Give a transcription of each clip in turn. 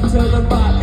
touch the right.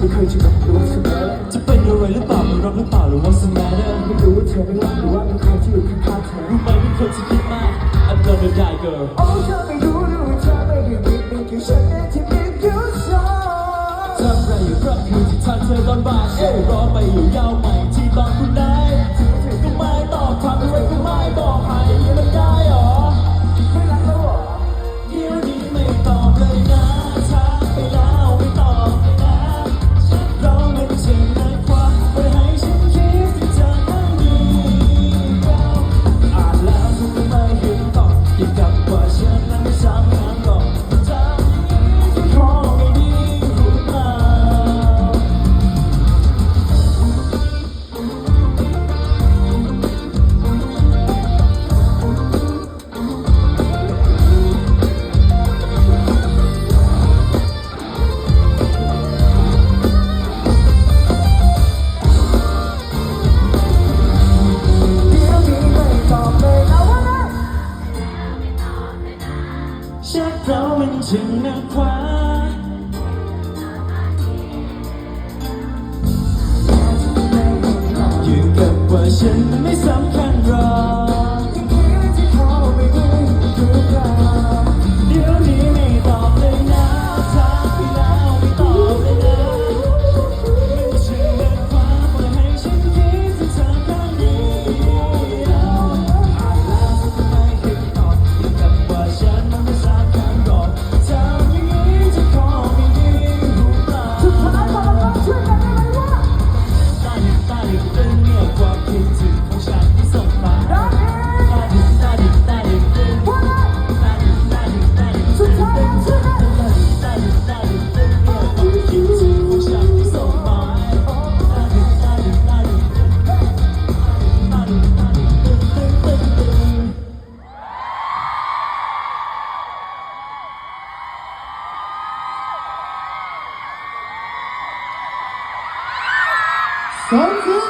ไม่เคยจะบอกรู้สึกแม้จะเป็นอะไรหรือเปล่าไม่รักหรือเปล่าหรือว่าสมัยนั้นไม่รู้ว่าเธอไม่รักหรือว่าเป็นใครที่อยู่ข้างๆเธอรู้ไหมไม่ควรจะคิดมาก I love you die girl โอ้เธอไม่รู้หรือว่าเธอไม่ได้มีมีแค่ฉันเองที่มีอยู่สองทำไรอยู่รักอยู่ที่เธอตอนบ่าเอ้รอไปอยู่ยาวใหมที่ตอนคุณได้ถึงถึงไม่ตอบถามอะไรก็ไม่บอก จึงนำความ 成 都